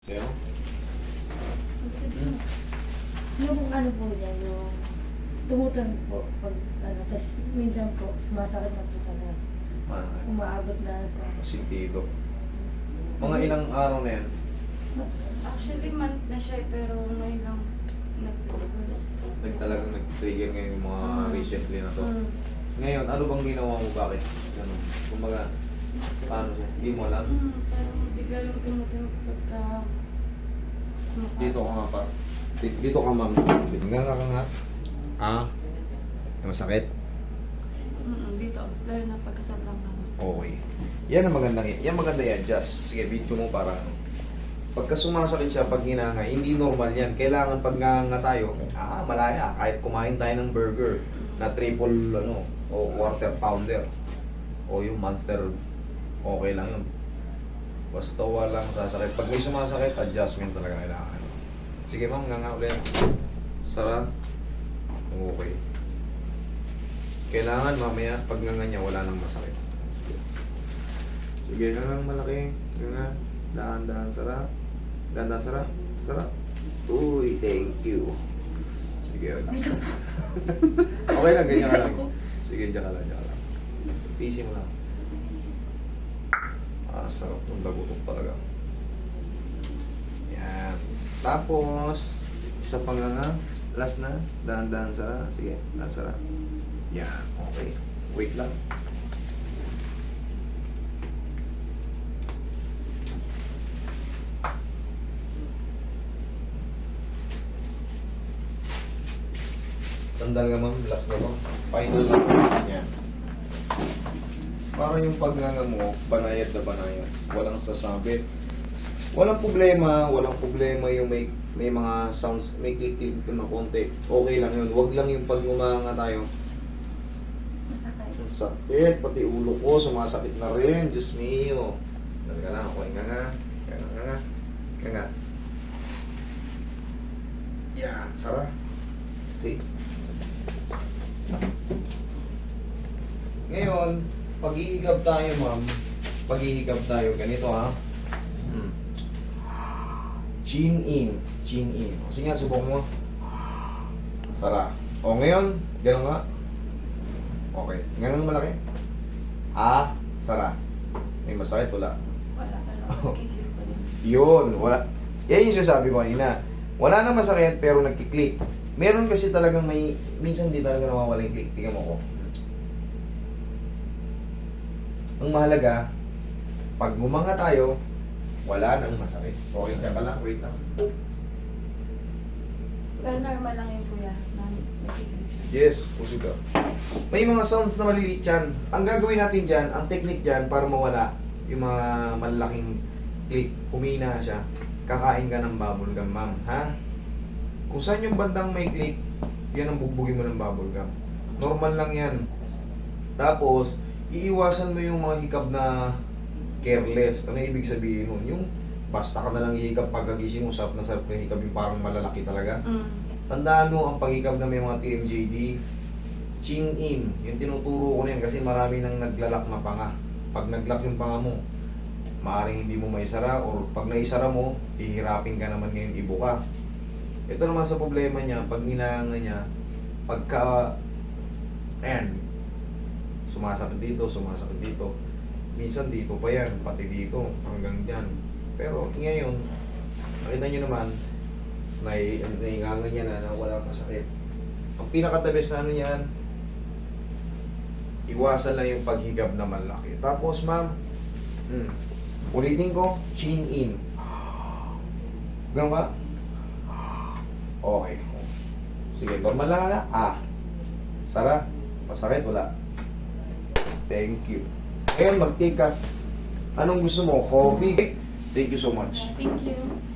Sa'yo? Yung ano po yan, yung tumutunog po pag ano, tapos minsan po sumasakit na po talaga. Ah, Umaabot na sa... Sintido. Mga ilang araw na yan? Actually, month na siya eh, pero ngayon lang nag-rest. Nag talagang nag-trigger ngayon yung mga Mm. recently na to. Mm. Ngayon, ano bang ginawa mo? Bakit? Ganun. Kumbaga, paano siya? Hindi mo alam? Mm, parang bigla lang tumutunog pagka... kumakain. Dito ka nga pa. Dito, dito ka ma'am. Nga nga ka nga. Ah? Masakit? Mm, dito, dahil na pagka sobrang lang. Okay. Yan ang magandang yan maganda yan, just. Sige, video mo para ano. Pagka sumasakit siya pag hinanga, hindi normal yan. Kailangan pag nganga tayo, ah, malaya. Kahit kumain tayo ng burger na triple, ano, o quarter pounder. O yung monster, okay lang yun. Basta walang sasakit. Pag may sumasakit, adjustment talaga kailangan. Sige ma'am, nganga ulit. Sara. Okay. Kailangan mamaya, pag nganga niya, wala nang masakit. Sige. Sige na lang malaki. Yun na. Dahan-dahan sarap. Dahan-dahan sarap. Sarap. Uy, thank you. Sige, okay lang, ganyan ka lang. Sige, dyan ka lang, dyan ka lang. Pisi mo lang. Ah, sarap ng lagutok talaga. Yan. Tapos, isa pang nga nga. Last na. Dahan-dahan sarap. Sige, dahan sarap. Yan, okay. Wait lang. Sandal nga ma'am, last na to. Final lang. Yan. Para yung pagnganga mo, banayad na banayad. Walang sasabit. Walang problema, walang problema yung may may mga sounds, may click-click na konti. Okay lang yun. Wag lang yung pag umanga tayo. Masakit. Sakit, pati ulo ko, sumasakit na rin. Diyos mio. Talaga lang, ako nga nga. Kaya nga nga. Kaya nga. Yan, sara. Okay. Ngayon, paghihigab tayo, ma'am. Paghihigab tayo, ganito ha. Hmm. Chin in. Chin in. O, sige nga, subok mo. Sara. O, ngayon, gano'n nga. Okay. Ngayon malaki. Ah, sara. May masakit, wala. Wala ka lang, Oh. nagkiklik pa rin. Yun, wala. Yan yung sinasabi ko kanina. Wala na masakit, pero nagkiklik. Meron kasi talagang may, minsan di talaga nawawala yung click. Tingnan mo ko. Ang mahalaga, pag gumanga tayo, wala nang masakit. Okay, tsaka lang, wait lang. Pero normal lang yun kuya. Yes, puso ka. May mga sounds na maliliit dyan. Ang gagawin natin dyan, ang technique dyan para mawala yung mga malalaking click, humina siya, kakain ka ng bubble gum, ma'am. Ha? Kung saan yung bandang may click, yan ang bugbugin mo ng bubble gum. Normal lang yan. Tapos, iiwasan mo yung mga hikab na careless. Ano ibig sabihin nun? Yung basta ka na lang hihikab pagkagising mo, sarap na sarap na hikab yung parang malalaki talaga. Mm. Tandaan mo ang paghikab na may mga TMJD, chin in. Yung tinuturo ko na yan kasi marami nang naglalak na panga. Pag naglock yung panga mo, maaaring hindi mo maisara or pag naisara mo, hihirapin ka naman ngayon ibuka. Ito naman sa problema niya, pag hinahanga niya, pagka, ayan, sumasakit dito, sumasakit dito. Minsan dito pa yan, pati dito, hanggang dyan. Pero ngayon, nakita niyo naman, nai nainganga niya na, na wala masakit. Ang pinaka-the na ano yan, iwasan lang yung paghigab na malaki. Tapos ma'am, hmm, ulitin ko, chin in. Ganun ba? Okay. Sige, normal lang na. Ah. Sara, masakit, wala. Thank you. Ngayon, mag-take ka. Anong gusto mo? Coffee? Thank you so much. Thank you.